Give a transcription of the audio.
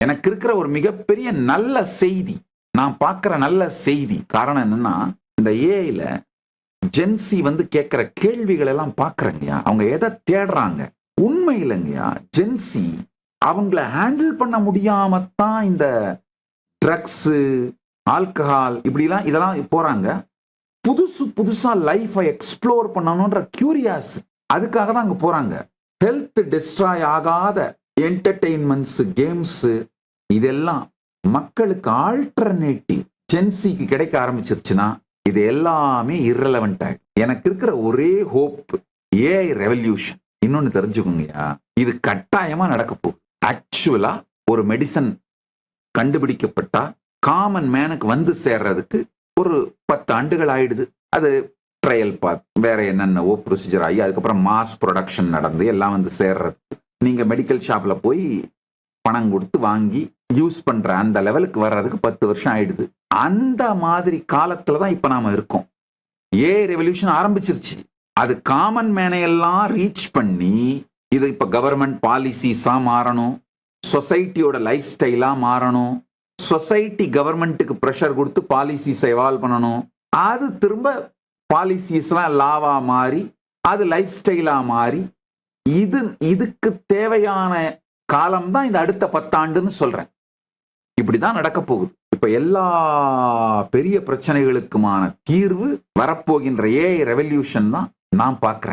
எனக்கு இருக்கிற ஒரு மிகப்பெரிய நல்ல செய்தி நான் பார்க்குற நல்ல செய்தி காரணம் என்னன்னா இந்த ஏஐல ஜென்சி வந்து கேட்குற கேள்விகள் எல்லாம் பார்க்குறங்கய்யா. அவங்க எதை தேடுறாங்க? உண்மை இல்லைங்கய்யா ஜென்சி அவங்கள ஹேண்டில் பண்ண முடியாம தான் இந்த ட்ரக்ஸு ஆல்கஹால் இப்படிலாம் இதெல்லாம் போகிறாங்க புதுசு புதுசாக லைஃபை எக்ஸ்ப்ளோர் பண்ணணுன்ற கியூரியாஸ் அதுக்காக தான் அங்கே போகிறாங்க ஹெல்த் டிஸ்ட்ராய் ஆகாத என்டர்டெயின்மெண்ட்ஸு கேம்ஸு இதெல்லாம் மக்களுக்கு ஆல்டர்னேட்டிவ் ஜென்சிக்கு கிடைக்க ஆரம்பிச்சிருச்சுன்னா இது எல்லாமே இரலவெண்ட் ஆயிடும். எனக்கு இருக்கிற ஒரே ஹோப் ஏஐ ரெவல்யூஷன் இன்னொன்னு தெரிஞ்சுக்கோங்கய்யா இது கட்டாயமா நடக்க போகுது. ஆக்சுவலா ஒரு மெடிசன் கண்டுபிடிக்கப்பட்டா காமன் மேனுக்கு வந்து சேர்றதுக்கு ஒரு பத்து ஆண்டுகள் ஆயிடுது. அது ட்ரையல் பாத் வேற என்னென்னவோ ப்ரொசீஜர் ஆகி அதுக்கப்புறம் மாஸ் ப்ரொடக்ஷன் நடந்து எல்லாம் வந்து சேர்றதுக்கு. நீங்க மெடிக்கல் ஷாப்ல போய் பணம் கொடுத்து வாங்கி யூஸ் பண்ற அந்த லெவலுக்கு வர்றதுக்கு பத்து வருஷம் ஆயிடுது. அந்த மாதிரி காலத்துல தான் இப்ப நாம இருக்கோம். ஏ ரெவல்யூஷன் ஆரம்பிச்சிருச்சு. அது காமன் மேனையெல்லாம் ரீச் பண்ணி இது இப்ப கவர்மெண்ட் பாலிசிஸா மாறணும். சொசைட்டியோட லைஃப் ஸ்டைலா மாறணும். சொசைட்டி கவர்மெண்ட்டுக்கு ப்ரெஷர் கொடுத்து பாலிசிஸ் எவால்வ் பண்ணணும். அது திரும்ப பாலிசிஸ்லாம் லாவா மாறி அது லைஃப் ஸ்டைலா மாறி இது இதுக்கு தேவையான காலம் தான் இந்த அடுத்த பத்தாண்டுன்னு சொல்றேன். இப்படிதான் நடக்க போகுது. இப்ப எல்லா பெரிய பிரச்சனைகளுக்குமான தீர்வு வரப்போகின்ற ஏஐ ரெவல்யூஷன் தான் நான் பார்க்கிறேன்.